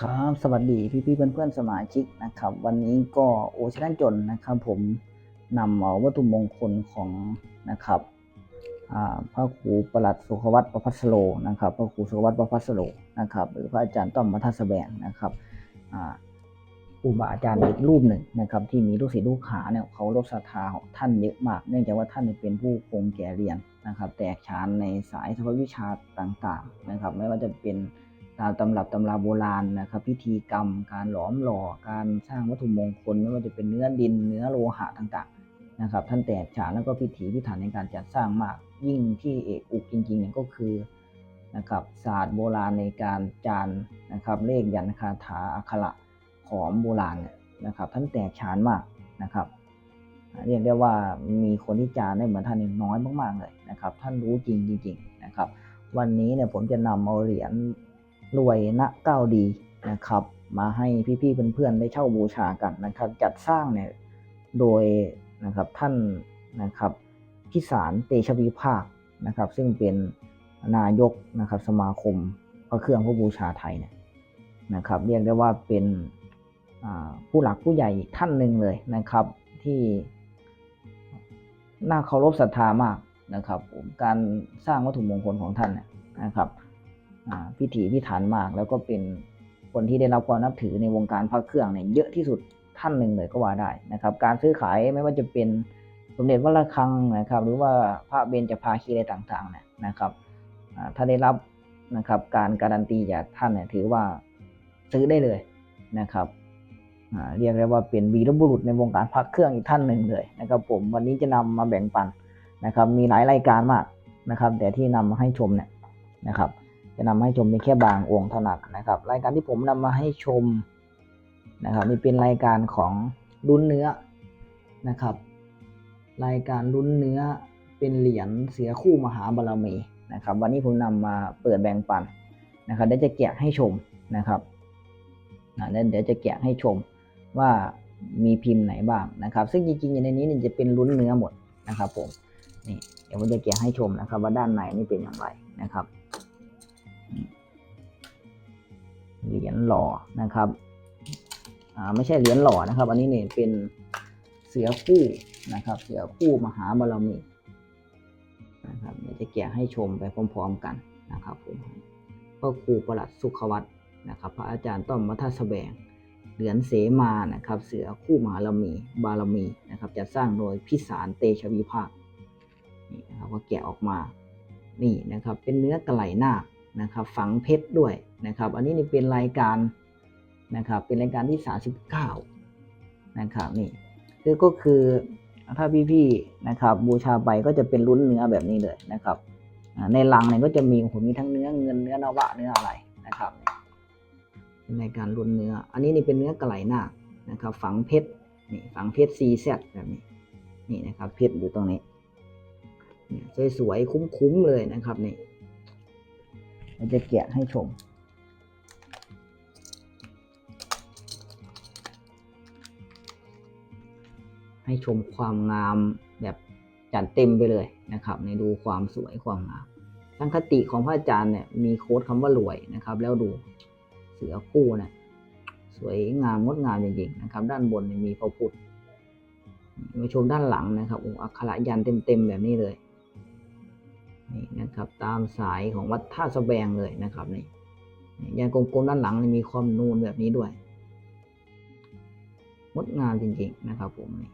ครับสวัสดีพี่ๆเพื่อนเพื่อนๆสมาชิกนะครับ วันนี้ก็โอชแนจนนะครับ ผมนำเอาวัตถุมงคลของนะครับพระครูประหลัดสุขวัตประพัสโลนะครับพระครูสุขวัตประพัสโลนะครับ หรือพระอาจารย์ต้อมมัทสแบงนะครับอ่าครูบาอาจารย์อีกรูปหนึ่งนะครับ ที่มีลูกศิษย์ลูกหาเนี่ยเขารบศรัทธาของท่านเยอะมากเนื่องจากว่าท่านเนี่ยเป็นผู้คงแก่เรียนนะครับ แตกฉานในสายเฉพาะวิชาต่างๆนะครับ ไม่ว่าจะเป็น ตามตำรับตำราโบราณนะครับพิธีกรรม การหลอมหล่อการสร้างวัตถุมงคลไม่ว่าจะเป็นเนื้อดินเนื้อโลหะต่างๆนะครับท่านแตกฉานแล้วก็พิถีพิถันในการจัดสร้างมาก ยิ่งที่เอกอุกจริงๆเนี่ยก็คือนะครับศาสตร์โบราณในการจานนะครับเลขยันคาถาอักขระของโบราณเนี่ยนะครับท่านแตกฉานมากนะครับ เรียกได้ว่ามีคนที่จานได้เหมือนท่านเนี่ยน้อยมากๆเลยนะครับ ท่านรู้จริงจริงๆนะครับ วันนี้เนี่ยผมจะนำเอาเหรียญ รวยณเก้าดีนะครับ มาให้พี่ๆเพื่อนๆได้เช่าบูชากันนะครับ จัดสร้างเนี่ยโดยนะครับท่านนะครับพิสารเตชวิภาคนะครับ ซึ่งเป็นนายกนะครับสมาคมพระเครื่องพระบูชาไทยเนี่ยนะครับ เรียกได้ว่าเป็นผู้หลักผู้ใหญ่ท่านหนึ่งเลยนะครับ ที่น่าเคารพศรัทธามากนะครับ การสร้างวัตถุมงคลของท่านนะครับ พิถีพิถันมาก แล้วก็เป็นคนที่ได้รับความนับถือในวงการพระเครื่องเนี่ยเยอะที่สุดท่านหนึ่งเลยก็ว่าได้นะครับ การซื้อขายไม่ว่าจะเป็นสมเด็จวัดระฆังนะครับ หรือว่าพระเบญจภาคีอะไรต่างๆเนี่ยนะครับถ้าได้รับนะครับการการันตีจากท่านเนี่ยถือว่าซื้อได้เลยนะครับเรียกได้ว่าเป็นวีรบุรุษในวงการพักเครื่องอีกท่านหนึ่งเลยนะครับผมวันนี้จะนำมาแบ่งปันนะครับ มีหลายรายการมากนะครับ แต่ที่นำมาให้ชมเนี่ยนะครับ จะนำมาให้ชมเป็นแค่บางองค์เท่านั้นนะครับ รายการที่ผมนำมาให้ชมนะครับนี่เป็นรายการของลุ้นเนื้อนะครับ รายการลุ้นเนื้อเป็นเหรียญเสือคู่มหาบารมีนะครับ วันนี้ผมนำมาเปิดแบ่งปันนะครับเดี๋ยวจะแกะให้ชมนะครับเดี๋ยวจะแกะให้ชมว่ามีพิมพ์ไหนบ้างนะครับ ซึ่งจริงๆในนี้เนี่ยจะเป็นลุ้นเนื้อหมดนะครับผมนี่เดี๋ยวผมจะแกะให้ชมนะครับ ว่าด้านในนี่เป็นอย่างไรนะครับ เหรียญหล่อนะครับอ่าไม่ใช่เหรียญหล่อนะครับ อันนี้เนี่ยเป็นเสือคู่นะครับ เสือคู่มหาบารมีนะครับเดี๋ยวจะแกะให้ชมไปพร้อมๆกันนะครับผมพ่อครูประหลัดสุขวัตนะครับ พระอาจารย์ต้อมมัทสแบงเหรียญเสมานะครับ เสือคู่มหารมีบารมีนะครับจะสร้างโดยพิสารเตชะวิภาคนี่นะครับก็แกะออกมานี่นะครับ เป็นเนื้อกระไหลนาค นะครับฝังเพชรด้วยนะครับ อันนี้นี่เป็นรายการนะครับเป็นรายการที่ 39นะครับนี่คือก็คือถ้าพี่ๆนะครับบูชาไปก็จะเป็นลุ้นเนื้อแบบนี้เลยนะครับ ในลังเนี่ยก็จะมีโอ้โหมีทั้งเนื้อเงินเนื้อนวะเนื้ออะไรนะครับในการลุ้นเนื้อ อันนี้นี่เป็นเนื้อกระไหลหนานะครับฝังเพชรนี่ฝังเพชรซีแซแบบนี้นี่นะครับเพชรอยู่ตรงนี้นี่สวยๆคุ้มๆเลยนะครับนี่ เราจะแกะให้ชม ให้ชมความงามแบบจัดเต็มไปเลยนะครับ ในดูความสวยความงามทั้งคติของพระอาจารย์เนี่ยมีโค้ดคำว่ารวยนะครับ แล้วดูเสือคู่นี่ยสวยงามงดงามจริงๆนะครับ ด้านบนมีพระพุทธมาชมด้านหลังนะครับองค์อักขระยันเต็มๆแบบนี้เลย นี่นะครับ ตามสายของวัดท่าสแบงเลยนะครับนี่ยันกลมๆด้านหลังมีความนูนแบบนี้ด้วยงดงามจริงๆนะครับผมนี่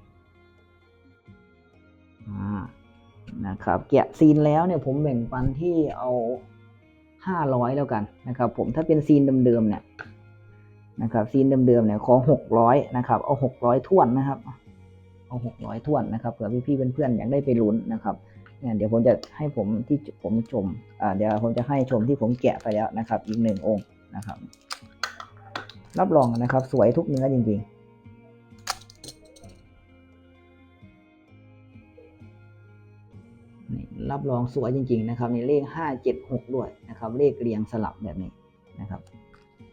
นะครับแกะซีนแล้วเนี่ยผมแบ่งปันที่เอาห้าร้อยแล้วกันนะครับ ผมถ้าเป็นซีนเดิมๆเนี่ยนะครับซีนเดิมๆเนี่ยขอหกร้อยนะครับ เอาหกร้อยท่วนนะครับ เอาหกร้อยท่วนนะครับเผื่อพี่ๆเพื่อนๆอยากได้ไปลุ้นนะครับ เดี๋ยวผมจะให้ผมที่ผมชมอ่าเดี๋ยวผมจะให้ชมที่ผมแกะไปแล้วนะครับ อีกหนึ่งองค์นะครับ รับรองนะครับ สวยทุกเนื้อจริง ๆรับรองสวยจริง ๆ นะครับในเลขห้าเจ็ดหกด้วยนะครับ เลขเรียงสลับแบบนี้นะครับ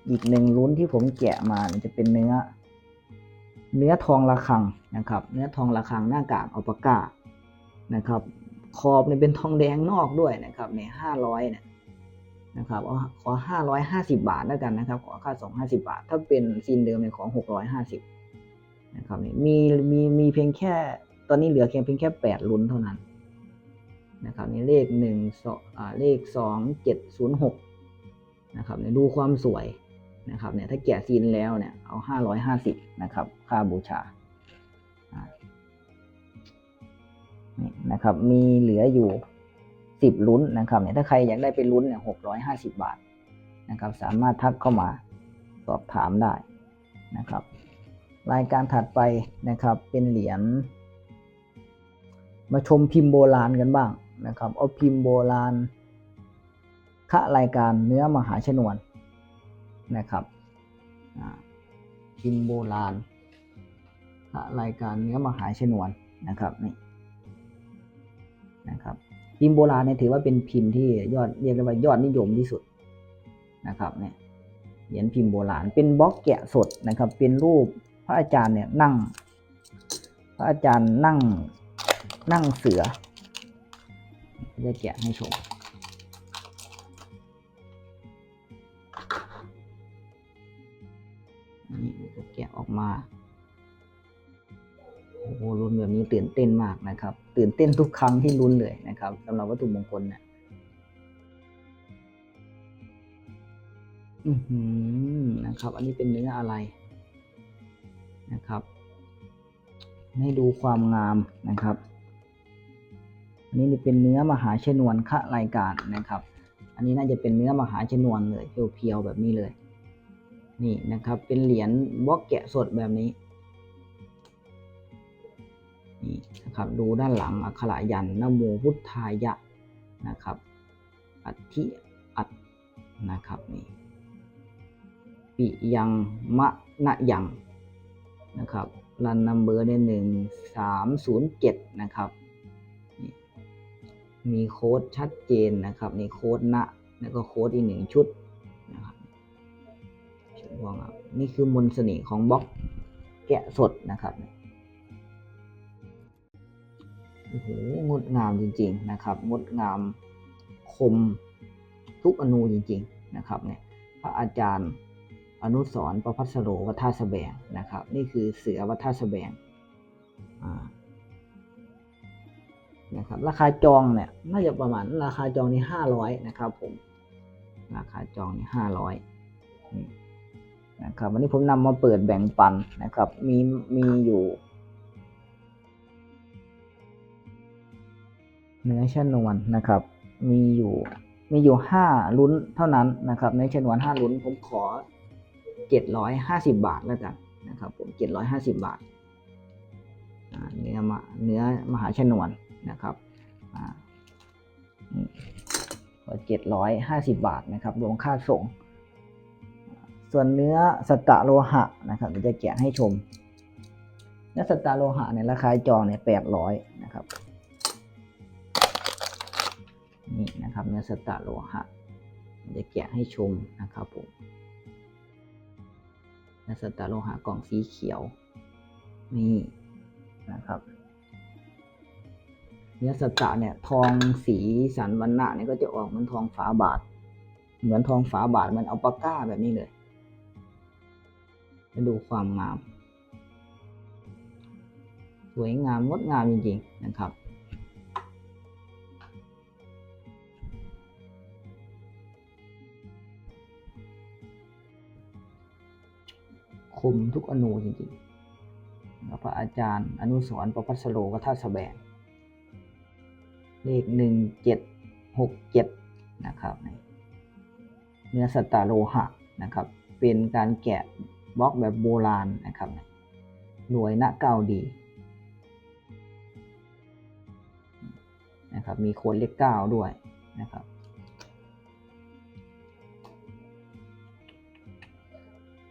อีกหนึ่งลุ้นที่ผมแกะมาจะเป็นเนื้อ เนื้อทองระฆังนะครับ เนื้อทองระฆังหน้ากากอัลปาก้านะครับ ขอบเนี่ยเป็นทองแดงนอกด้วยนะครับในห้าร้อยเนี่ยนะครับขอห้าร้อยห้าสิบาทแล้วกันนะครับ ขอค่าส่งห้าสิบาท ถ้าเป็นซีนเดิมเนี่ยขอหกร้อยห้าสิบนะครับเนี่ยมีมีมีเพียงแค่ตอนนี้เหลือเพียงเพียงแค่แปดลุ้นเท่านั้นนะครับนี่เลขหนึ่งสองเลขสองเจ็ดศูนย์หกนะครับเนี่ยดูความสวยนะครับเนี่ยถ้าแกะซีนแล้วเนี่ยเอาห้าร้อยห้าสิบนะครับค่าบูชา นี่นะครับมีเหลืออยู่สิบลุ้นนะครับเนี่ยถ้าใครอยากได้เป็นลุ้นเนี่ยหกร้อยห้าสิบบาทนะครับสามารถทักเข้ามาสอบถามได้นะครับรายการถัดไปนะครับเป็นเหรียญมาชมพิมพ์โบราณกันบ้างนะครับเอาพิมพ์โบราณคะรายการเนื้อมหาชนวนนะครับพิมพ์โบราณคะรายการเนื้อมหาชนวนนะครับนี่ นะครับพิมพ์โบราณเนี่ยถือว่าเป็นพิมพ์ที่ยอดเรียกได้ว่ายอดนิยมที่สุดนะครับเนี่ยเหรียญพิมพ์โบราณ เป็นบล็อกแกะสดนะครับ เป็นรูปพระอาจารย์เนี่ยนั่ง พระอาจารย์นั่งนั่งเสือจะแกะให้ชมนี่จะแกะออกมา โอ้โหลุ้นแบบนี้ตื่นเต้นมากนะครับ ตื่นเต้นทุกครั้งที่ลุ้นเลยนะครับสำหรับวัตถุมงคลเนี่ยอือหือนะครับ อันนี้เป็นเนื้ออะไรนะครับ ให้ดูความงามนะครับ อันนี้เป็นเนื้อมหาชนวนคะรายการนะครับ อันนี้น่าจะเป็นเนื้อมหาชนวนเลยเพียวๆแบบนี้เลย นี่นะครับ เป็นเหรียญบล็อกแกะสดแบบนี้ นี่นะครับดูด้านหลังอักขระยันนโมพุทธายะนะครับอธิอัตนะครับนี่ปิยังมะนะยังนะครับรันนัมเบอร์ในหนึ่งสามศูนย์เจ็ดนะครับมีโค้ดชัดเจนนะครับนี่โค้ดนะแล้วก็โค้ดอีกหนึ่งชุดนะครับชิญว่าครับนี่คือมนต์เสน่ห์ของบล็อกแกะสดนะครับ โอ้โหงดงามจริง ๆ นะครับ งดงามคมทุกอนูจริง ๆ นะครับเนี่ยพระอาจารย์อนุสรประพัสโรวัฏท่าสแบงนะครับ นี่คือเสือวัฏท่าสแบงนะครับ ราคาจองเนี่ยน่าจะประมาณราคาจองนี่ห้าร้อยนะครับ ผม ราคาจองนี่ห้าร้อยนะครับ วันนี้ผมนำมาเปิดแบ่งปันนะครับ มีมีอยู่ เนื้อชนวนนะครับ มีอยู่มีอยู่ห้าลุ้นเท่านั้นนะครับเนื้อชนวนห้าลุ้นผมขอเจ็ดร้อยห้าสิบาทแล้วกันนะครับ ผมเจ็ดร้อยห้าสิบาทเนื้อมาเนื้อมหาชนวนนะครับอ่าเจ็ดร้อยห้าสิบาทนะครับรวมค่าส่ง ส่วนเนื้อสตตะโลหะนะครับเดี๋ยวจะแกะให้ชม เนื้อสตตะโลหะเนี่ยราคาจองเนี่ยแปดร้อยนะครับ นะครับเนื้อสตาโลหะจะแกะให้ชมนะครับผมเนื้อสตาโลหะกล่องสีเขียว นี่นะครับ เนื้อสตาเนี่ยทองสีสันวันณะเนี่ยก็จะออกเหมือนทองฝาบาท เหมือนทองฝาบาทมันเอาปากก้าแบบนี้เลยจะดูความงาม สวยงามงดงามจริงๆนะครับ คมทุกอนูจริงๆ แล้วพระอาจารย์อนุสรประพัสโลวัฏสแบงเลขหนึ่งเจ็ดหกเจ็ดนะครับเนื้อสตาโลหะนะครับ เป็นการแกะบล็อกแบบโบราณนะครับรวยณเก้าดีนะครับ มีโคนเลขเก้าด้วยนะครับ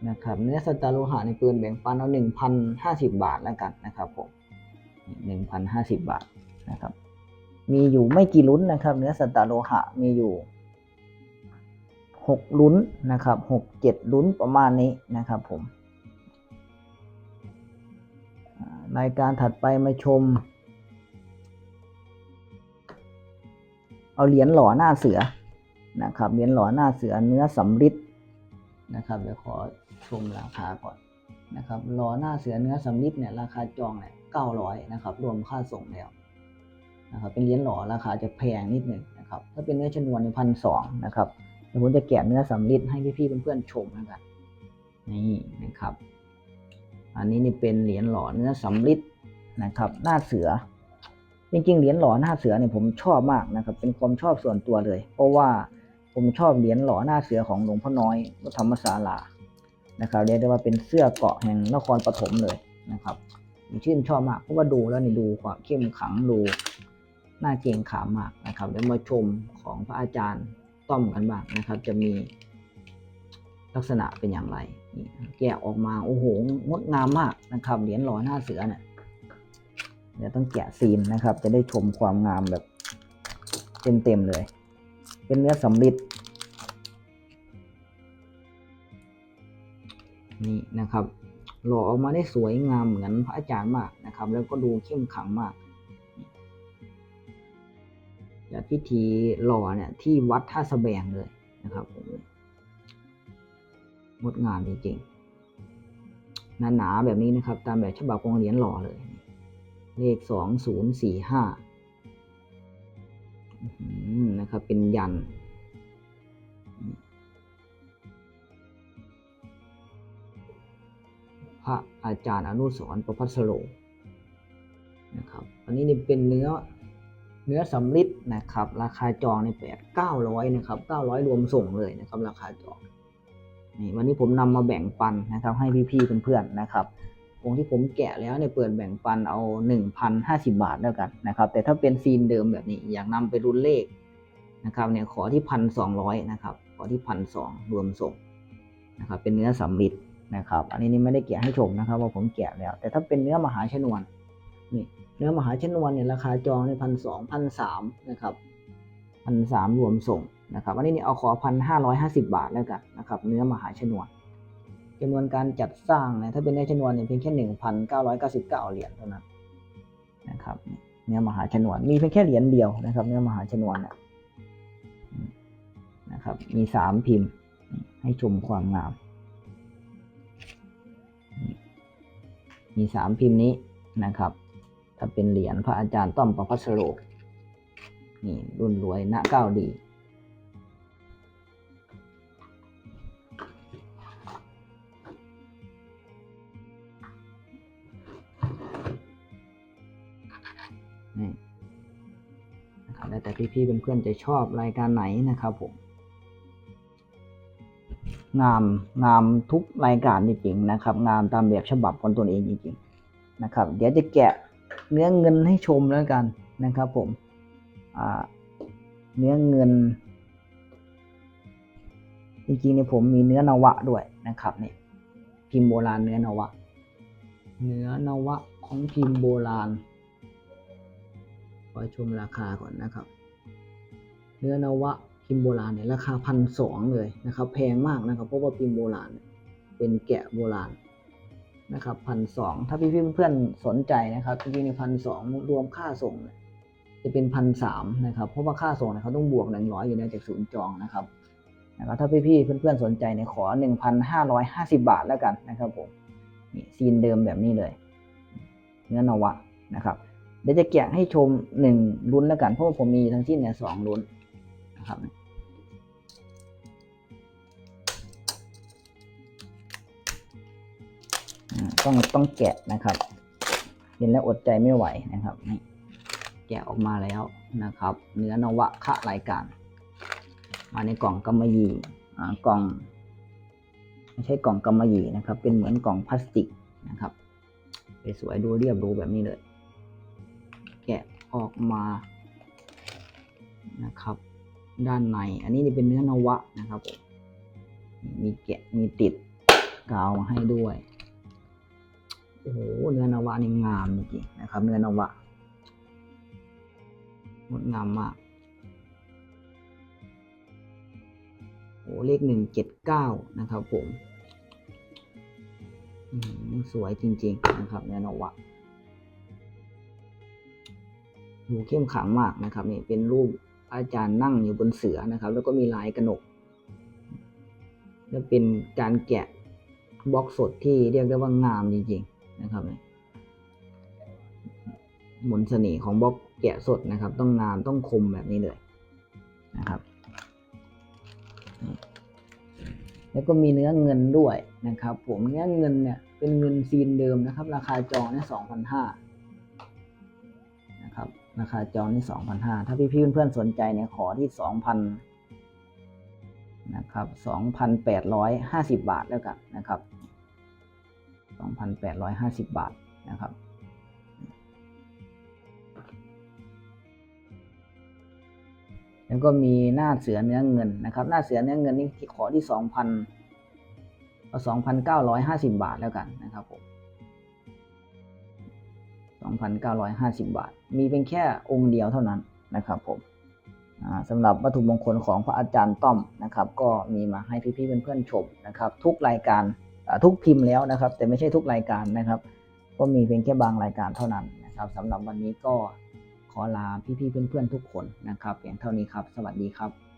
นะครับเนื้อสตาร์โลหะในปืนแบ่งปันเอาหนึ่งพันห้าสิบาทแล้วกันนะครับผมหนึ่งพันห้าสิบาทนะครับ มีอยู่ไม่กี่ลุ้นนะครับ เนื้อสตาร์โลหะมีอยู่หกลุ้นนะครับหกเจ็ดลุ้นประมาณนี้นะครับผมรายการถัดไปมาชม เอาเหรียญหล่อหน้าเสือนะครับเหรียญหล่อหน้าเสือเนื้อสำริด นะครับเดี๋ยวขอชมราคาก่อนนะครับหล่อหน้าเสือเนื้อสำริดเนี่ยราคาจองเนี่ยเก้าร้อยนะครับรวมค่าส่งแล้วนะครับเป็นเหรียญหล่อราคาจะแพงนิดหนึ่งนะครับถ้าเป็นเนื้อชนวนในพันสองนะครับเดี๋ยวผมจะแกะเนื้อสำริดให้พี่ๆเพื่อนๆชมนะครับนี่นะครับ อันนี้นี่เป็นเหรียญหล่อเนื้อสำริดนะครับ หน้าเสือ จริงๆเหรียญหล่อหน้าเสือเนี่ยผมชอบมากนะครับ เป็นความชอบส่วนตัวเลย เพราะว่า ผมชอบเหรียญหล่อหน้าเสือของหลวงพ่อน้อยวัดธรรมศาลานะครับเรียกได้ว่าเป็นเสื้อเกาะแห่งนครปฐมเลยนะครับผมชื่นชอบมากเพราะว่าดูแล้วนี่ดูความเข้มขลังดูหน่าเกรงขามมากนะครับเดี๋ยวมาชมของพระอาจารย์ต้อมกันบ้างนะครับ จะมีลักษณะเป็นอย่างไรนี่แกะออกมาโอ้โหงดงามมากนะครับเหรียญหล่อหน้าเสือเนี่ยเดี๋ยวต้องแกะซีนนะครับ จะได้ชมความงามแบบเต็มๆเลย เป็นเนื้อสำริดนี่นะครับหล่อออกมาได้สวยงามเหมือนพระอาจารย์มากนะครับ แล้วก็ดูเข้มขังมากจากพิธีหล่อเนี่ยที่วัดท่าสแบงเลยนะครับงดงามจริงๆหนาๆแบบนี้นะครับ ตามแบบฉบับของเหรียญหล่อเลย เลขสองศูนย์สี่ห้า นะครับ เป็นยัน พระอาจารย์อนุสรประพัสโลนะครับ อันนี้นี่เป็นเนื้อเนื้อสำริดนะครับ ราคาจองในแปดเก้าร้อยนะครับเก้าร้อยรวมส่งเลยนะครับ ราคาจองนี่วันนี้ผมนำมาแบ่งปันนะครับ ให้พี่ๆเพื่อนๆนะครับ องค์ที่ผมแกะแล้วเนี่ยเปิดแบ่งปันเอา 1,050 บาทแล้วกันนะครับ แต่ถ้าเป็นซีนเดิมแบบนี้อยากนำไปรุ่นเลขนะครับเนี่ยขอที่พันสองร้อยนะครับขอที่พันสองรวมส่งนะครับ เป็นเนื้อสำริดนะครับ อันนี้นี่ไม่ได้แกะให้ชมนะครับ ว่าผมแกะแล้ว แต่ถ้าเป็นเนื้อมหาชนวนนี่เนื้อมหาชนวนเนี่ยราคาจองในพันสองพันสามนะครับพันสามรวมส่งนะครับ อันนี้นี่เอาขอพันห้าร้อยห้าสิบาทแล้วกันนะครับ เนื้อมหาชนวน จำนวนการจัดสร้างนี่ยถ้าเป็นเนื้ชนวนเนี่ยเพียงแค่หนึ่งพันเก้าร้อยเก้าสิบเก้าเหรียญเท่านั้นนะครับเนื้อมหาชนวนมีเพียงแค่เหรียญเดียวนะครับเนื้อมหาชนวนเนี่ยนะครับมีสามพิมพ์ให้ชมความงาม มีสามพิมพ์นี้นะครับ ถ้าเป็นเหรียญพระอาจารย์ต้อมประพัสโรนี่รุ่นรวยณเก้าดี พี่ๆเพื่อนๆจะชอบรายการไหนนะครับผม งามงามทุกรายการจริงๆนะครับ งามตามแบบฉบับของตนเองจริงๆนะครับ เดี๋ยวจะแกะเนื้อเงินให้ชมแล้วกันนะครับผมเนื้อเงิน จริงๆเนี่ยผมมีเนื้อนวะด้วยนะครับเนี่ยพิมพ์โบราณเนื้อนวะ เนื้อนวะของพิมพ์โบราณขอชมราคาก่อนนะครับ เนื้อนวะพิมพ์โบราณเนี่ยราคาพันสองเลยนะครับ แพงมากนะครับ เพราะว่าพิมพ์โบราณเป็นแกะโบราณนะครับพันสองถ้าพี่เพื่อนสนใจนะครับจริงๆในพันสองรวมค่าส่งจะเป็นพันสามนะครับ เพราะว่าค่าส่งเนี่ยเขาต้องบวกหนึ่งร้อยอยู่แล้วจากศูนย์จองนะครับนะครับถ้าพี่ๆเพื่อนๆสนใจเนี่ยขอหนึ่งพันห้าร้อยห้าสิบาทแล้วกันนะครับผมนี่ซีนเดิมแบบนี้เลย เนื้อนวะนะครับเดี๋ยวจะแกะให้ชมหนึ่งลุ้นแล้วกัน เพราะว่าผมมีทั้งสิ้นเนี่ยสองลุ้น นะครับต้องต้องแกะนะครับ เห็นแล้วอดใจไม่ไหวนะครับนี่แกะออกมาแล้วนะครับ เนื้อนวะคะรายการ มาในกล่องกำมะหยี่อ่ากล่องไม่ใช่กล่องกำมะหยี่นะครับ เป็นเหมือนกล่องพลาสติกนะครับสวยดูเรียบดูแบบนี้เลย แกะออกมานะครับ ด้านใน อันนี้นี่เป็นเนื้อนวะนะครับผมมีแกะมีติดกาวมาให้ด้วยโอ้โหเนื้อนวะนี่งามจริงๆนะครับ เนื้อนวะงดงามมากโอ้เลขหนึ่งเจ็ดเก้านะครับผมสวยจริง ๆ นะครับเนื้อนวะดูเข้มขังมากนะครับนี่เป็นรูป อาจารย์นั่งอยู่บนเสือนะครับ แล้วก็มีลายกระหนกและเป็นการแกะบล็อกสดที่เรียกได้ว่างามจริงๆนะครับมนเสน่ห์ของบล็อกแกะสดนะครับ ต้องงามต้องคมแบบนี้เลยนะครับ แล้วก็มีเนื้อเงินด้วยนะครับ ผมเนื้อเงินเนี่ยเป็นเงินซีนเดิมนะครับ ราคาจองเนี่ยสองพันห้า ราคาจองนี่สองพันห้าถ้าพี่ๆเพื่อนๆสนใจเนี่ยขอที่สองพันนะครับสองพันแปดร้อยห้าสิบบาทแล้วกันนะครับสองพันแปดร้อยห้าสิบบาทนะครับแล้วก็มีหน้าเสือเนื้อเงินนะครับ หน้าเสือเนื้อเงินนี่ขอที่สองพันเอาสองพันเก้าร้อยห้าสิบาทแล้วกันนะครับผม สองพันเก้าร้อยห้าสิบาท มีเป็นแค่องค์เดียวเท่านั้นนะครับผมสำหรับวัตถุมงคลของพระอาจารย์ต้อมนะครับ ก็มีมาให้พี่ๆเพื่อนๆชมนะครับ ทุกรายการทุกพิมพ์แล้วนะครับ แต่ไม่ใช่ทุกรายการนะครับ ก็มีเพียงแค่บางรายการเท่านั้นนะครับสำหรับวันนี้ก็ขอลาพี่ๆเพื่อนๆทุกคนนะครับเพียงเท่านี้ครับ สวัสดีครับ